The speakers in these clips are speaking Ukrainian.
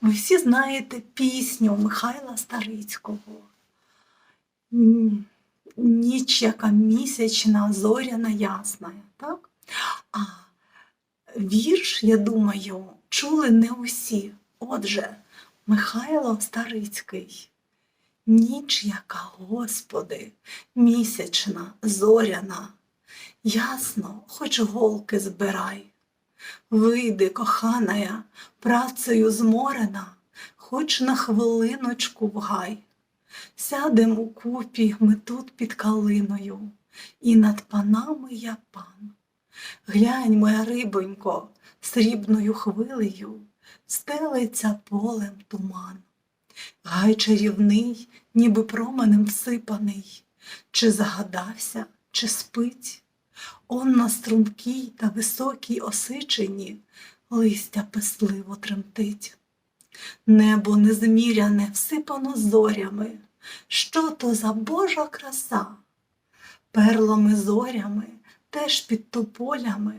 Ви всі знаєте пісню Михайла Старицького. Ніч, яка місячна, зоряна, ясна. Так? А вірш, я думаю, чули не усі. Отже, Михайло Старицький. Ніч, яка, Господи, місячна, зоряна, ясно, хоч голки збирай. Вийди, коханая, працею зморена, хоч на хвилиночку в гай. Сядем у купі ми тут під калиною, і над панами я пан. Глянь, моя рибонько, срібною хвилею стелиться полем туман. Гай чарівний, ніби променем всипаний, чи загадався, чи спить. Он на стрункій та високій осичині листя пестливо тремтить. Небо незміряне всипано зорями. Що то за Божа краса? Перлами зорями, теж під тополями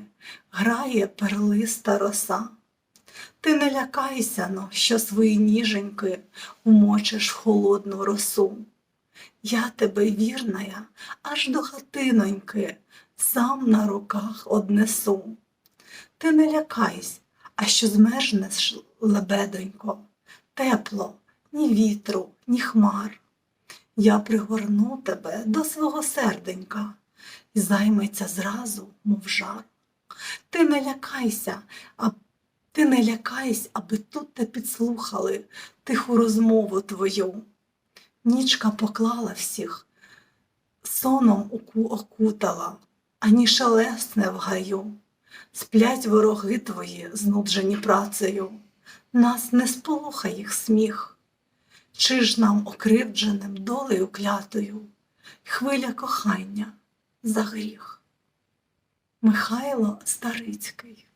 грає перлиста роса. Ти не лякайся, но, що свої ніженьки умочиш холодну росу. Я тебе, вірная, аж до хатиноньки сам на руках однесу. Ти не лякайся, а що змерзнеш, лебедонько, тепло, ні вітру, ні хмар. Я пригорну тебе до свого серденька і займеться зразу, мов жар. Ти не лякайся, а ти не лякайся, аби тут те підслухали тиху розмову твою. Нічка поклала всіх, соном уку окутала, ані шелесне в гаю. Сплять вороги твої, знуджені працею, нас не сполохай їх сміх. Чи ж нам окривдженим долею клятою хвиля кохання за гріх? Михайло Старицький